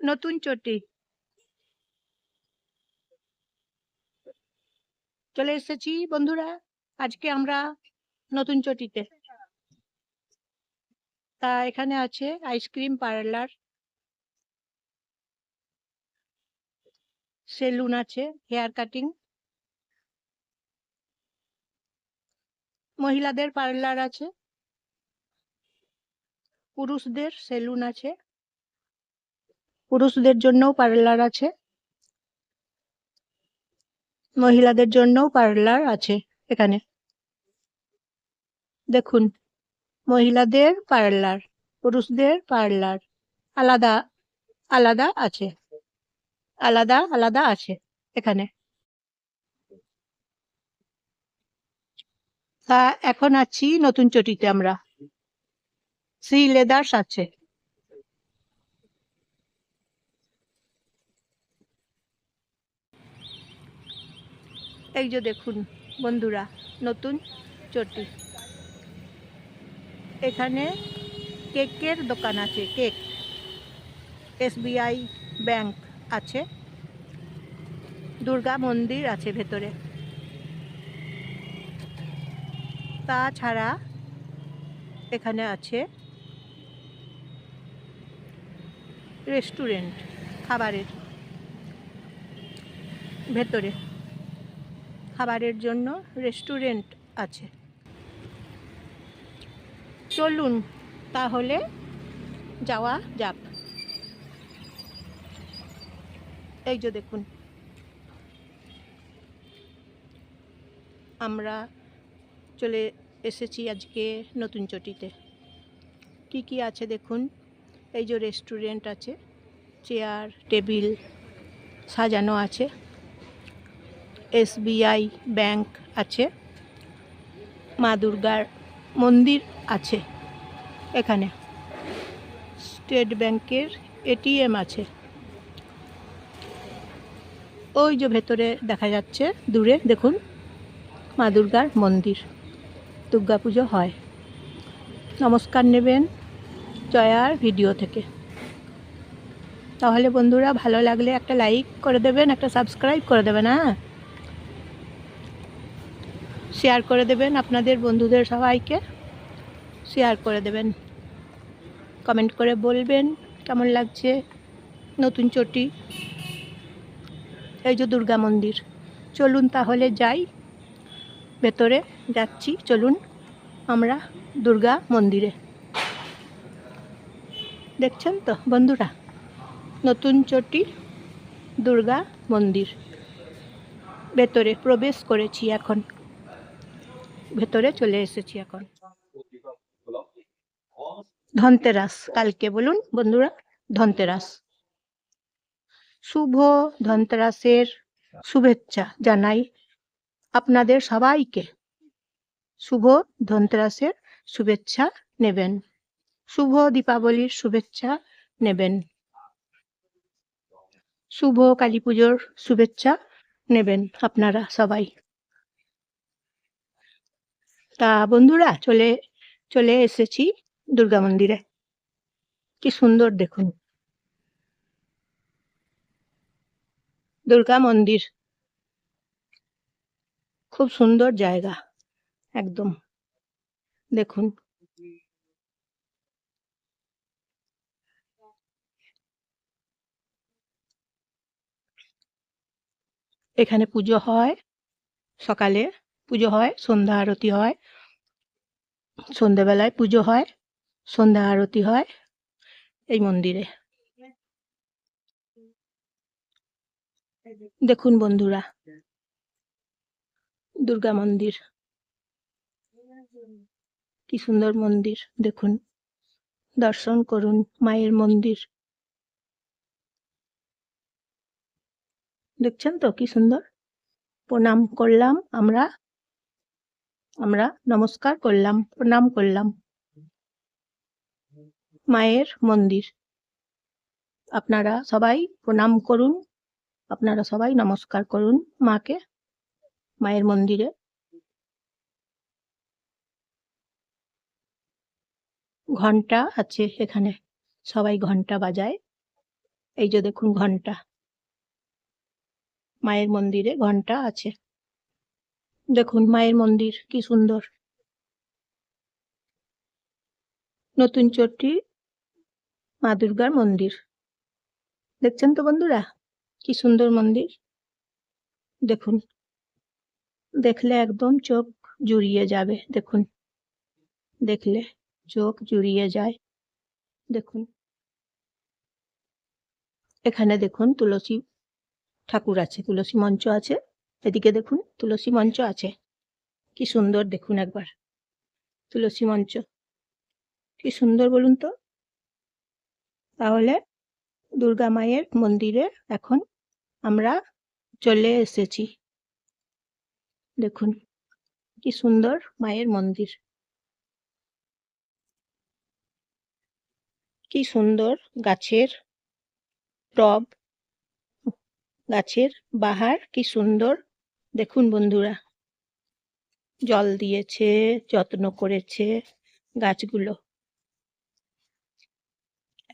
নতুন চটি। চলে এসেছি বন্ধুরা, আজকে আমরা নতুন চটিতে। তা এখানে আছে আইসক্রিম পার্লার সেলুন আছে হেয়ার কাটিং মহিলাদের পার্লার আছে, পুরুষদের সেলুন আছে। পুরুষদের জন্যও পার্লার আছে। মহিলাদের জন্যও পার্লার আছে এখানে। দেখুন, মহিলাদের পার্লার পুরুষদের পার্লার আলাদা আলাদা আছে। আলাদা আলাদা আছে এখানে। তা এখন আছি নতুন চটিতে আমরা। সি লেদার্স আছে। এই যে দেখুন বন্ধুরা, নতুন চটি। এখানে কেকের দোকান আছে, কেক। এসবিআই ব্যাংক আছে। দুর্গা মন্দির আছে ভেতরে। তাছাড়া এখানে আছে রেস্টুরেন্ট, খাবারের ভেতরে। খাবারের জন্য রেস্টুরেন্ট আছে। চলুন তাহলে যাওয়া যাক। এই যে দেখুন। আমরা চলে এসেছি আজকে নতুন চটিতে। কি কি আছে দেখুন? এই যে রেস্টুরেন্ট আছে চেয়ার টেবিল সাজানো আছে। এসবিআই ব্যাংক আছে, মা দুর্গার মন্দির আছে এখানে। স্টেট ব্যাংকের এটিএম আছে। ওই যে ভেতরে দেখা যাচ্ছে, দূরে দেখুন, মা দুর্গার মন্দির, দুর্গা পুজো হয়। নমস্কার নেবেন জয়ার ভিডিও থেকে। তাহলে বন্ধুরা ভালো লাগলে একটা লাইক করে দেবেন, একটা সাবস্ক্রাইব করে দেবেন হ্যাঁ? শেয়ার করে দেবেন আপনাদের বন্ধুদের সবাইকে। শেয়ার করে দেবেন। কমেন্ট করে বলবেন কেমন লাগছে নতুন চটি? এই যে দুর্গা মন্দির। চলুন তাহলে যাই। ভেতরে যাচ্ছি। চলুন আমরা দুর্গা মন্দিরে। দেখছেন তো বন্ধুরা? নতুন চটি, দুর্গা মন্দির। ভেতরে প্রবেশ করেছি এখন। ভেতরে চলে এসেছি এখন। ধনতেরাস, কালকে বলুন বন্ধুরা, ধনতেরাস। শুভ ধনতেরাসের শুভেচ্ছা জানাই আপনাদের সবাইকে। শুভ ধনতেরাসের শুভেচ্ছা নেবেন। শুভ দীপাবলির শুভেচ্ছা নেবেন। শুভ কালী পুজোর শুভেচ্ছা নেবেন আপনারা সবাই। তা বন্ধুরা চলে চলে এসেছি দুর্গা মন্দিরে। কি সুন্দর দেখুন। দুর্গা মন্দির। খুব সুন্দর জায়গা, একদম। দেখুন। এখানে পুজো হয় সকালে। পুজো হয়, সন্ধ্যা আরতি হয়, সন্ধ্যেবেলায় পুজো হয়, সন্ধ্যা আরতি হয় এই মন্দিরে। দেখুন বন্ধুরা, দুর্গা মন্দির। কি সুন্দর মন্দির, দেখুন। দর্শন করুন, মায়ের মন্দির। দেখছেন তো কি সুন্দর? প্রণাম করলাম আমরা। আমরা নমস্কার করলাম, প্রণাম করলাম। মায়ের মন্দির। আপনারা সবাই প্রণাম করুন, আপনারা সবাই নমস্কার করুন মাকে, মায়ের মন্দিরে। ঘণ্টা আছে এখানে, সবাই ঘণ্টা বাজায়। এই যে দেখুন ঘণ্টা মায়ের মন্দিরে ঘণ্টা আছে। দেখুন, মায়ের মন্দির, কি সুন্দর। নতুন চটি, মা দুর্গার মন্দির। দেখছেন তো বন্ধুরা? কি সুন্দর মন্দির। দেখুন, দেখলে একদম চোখ জুড়িয়ে যাবে, দেখুন। দেখলে চোখ জুড়িয়ে যায়, দেখুন। এখানে দেখুন তুলসী ঠাকুর আছে, তুলসী মঞ্চ আছে। এদিকে দেখুন, তুলসী মঞ্চ আছে। কি সুন্দর দেখুন একবার। তুলসী মঞ্চ। কি সুন্দর বলুন তো। তাহলে দুর্গা মায়ের মন্দিরে এখন আমরা চলে এসেছি। দেখুন, কি সুন্দর মায়ের মন্দির। কি সুন্দর গাছের টব, গাছের বাহার, কি সুন্দর দেখুন বন্ধুরা, জল দিয়েছে, যত্ন করেছে গাছগুলো।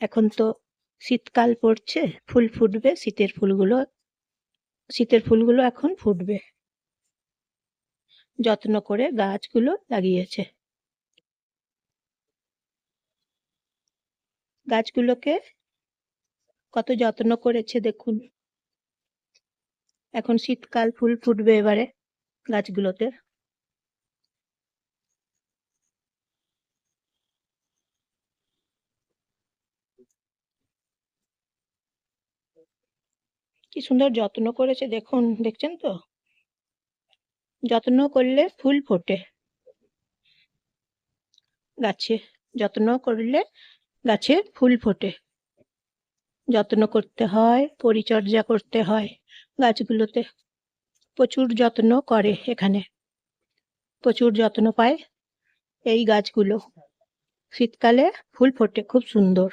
এখন তো শীতকাল পড়ছে, ফুল ফুটবে, শীতের ফুলগুলো শীতের ফুলগুলো এখন ফুটবে। যত্ন করে গাছগুলো লাগিয়েছে। গাছগুলোকে কত যত্ন করেছে দেখুন। এখন শীতকাল ফুল ফুটবে এবারে গাছগুলোতে। কি সুন্দর যত্ন করেছে দেখুন, দেখছেন তো? যত্ন করলে ফুল ফোটে। গাছে যত্ন করলে গাছে ফুল ফোটে। যত্ন করতে হয়, পরিচর্যা করতে হয়। গাছগুলোতে প্রচুর যত্ন করে এখানে। প্রচুর যত্ন পায় এই গাছগুলো। শীতকালে ফুল ফোটে, খুব সুন্দর।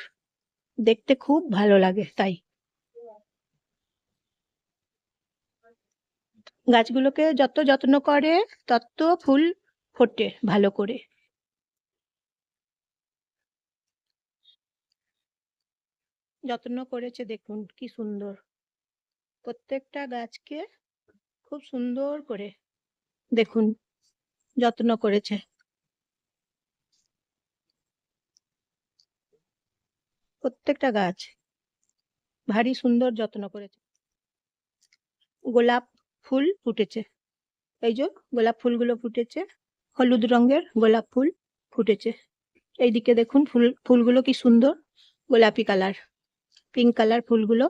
দেখতে খুব ভালো লাগে তাই। গাছগুলোকে যত যত্ন করে, তত ফুল ফোটে ভালো করে। যত্ন করেছে, দেখুন কি সুন্দর। প্রত্যেকটা গাছকে খুব সুন্দর করে দেখুন যত্ন করেছে। প্রত্যেকটা গাছ ভারী সুন্দর যত্ন করেছে। গোলাপ ফুল ফুটেছে। এই যে গোলাপ ফুলগুলো ফুটেছে, হলুদ রঙের গোলাপ ফুল ফুটেছে। এইদিকে দেখুন ফুল, ফুলগুলো কি সুন্দর গোলাপি কালার। পিঙ্ক কালার ফুলগুলো।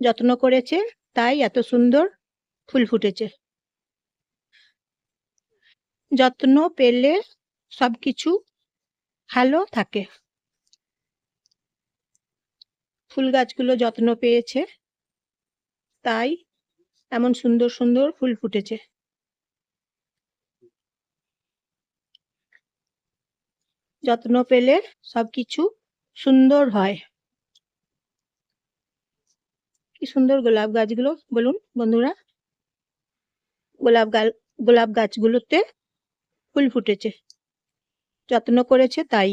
যত্ন করেছে, তাই এত সুন্দর ফুল ফুটেছে। যত্ন পেলে সবকিছু ভালো থাকে। ফুল গাছগুলো যত্ন পেয়েছে, তাই এমন সুন্দর সুন্দর ফুল ফুটেছে। যত্ন পেলে সবকিছু সুন্দর হয়। কি সুন্দর গোলাপ গাছগুলো, বলুন বন্ধুরা। গোলাপ গাল, গোলাপ গাছগুলোতে ফুল ফুটেছে। যত্ন করেছে তাই।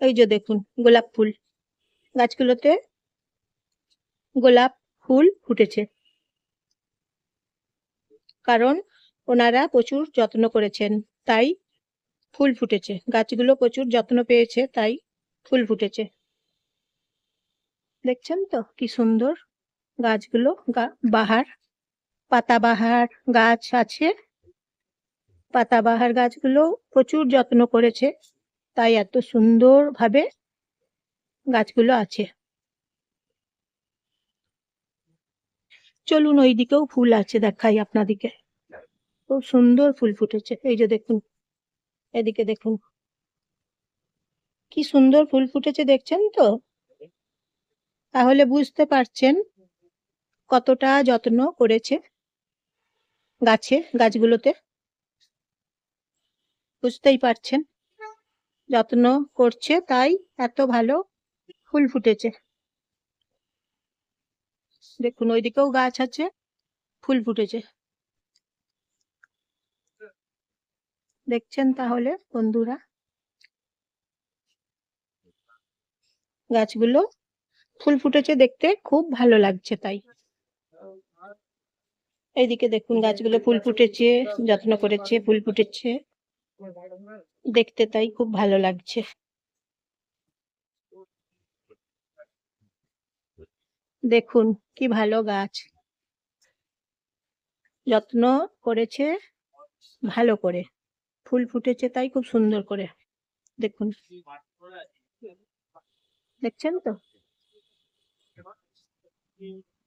এই যে দেখুন, গোলাপ ফুল। গাছগুলোতে গোলাপ ফুল ফুটেছে। কারণ ওনারা প্রচুর যত্ন করেছেন, তাই ফুল ফুটেছে। গাছগুলো প্রচুর যত্ন পেয়েছে, তাই ফুল ফুটেছে। দেখছেন তো কি সুন্দর গাছগুলো? বাহার পাতাবাহার গাছ আছে। পাতাবাহার গাছগুলো প্রচুর যত্ন করেছে, তাই এত সুন্দর ভাবে গাছগুলো আছে। চলুন ওই দিকেও ফুল আছে দেখাই আপনাদিকে। খুব সুন্দর ফুল ফুটেছে, এই যে দেখুন, এদিকে দেখুন। কি সুন্দর ফুল ফুটেছে দেখছেন তো? তাহলে বুঝতে পারছেন কতটা যত্ন করেছে গাছে, গাছগুলোতে? বুঝতেই পারছেন? যত্ন করছে, তাই এত ভালো ফুল ফুটেছে। দেখুন, ওইদিকেও গাছ আছে, ফুল ফুটেছে। দেখছেন তাহলে বন্ধুরা? গাছগুলো ফুল ফুটেছে দেখতে, খুব ভালো লাগছে তাই। এইদিকে দেখুন গাছগুলো ফুল ফুটেছে, যত্ন করেছে, ফুল ফুটেছে। দেখতে তাই খুব ভালো লাগছে। দেখুন কি ভালো গাছ। যত্ন করেছে, ভালো করে। ফুল ফুটেছে তাই খুব সুন্দর করে। দেখুন। দেখছেন তো? Thank you.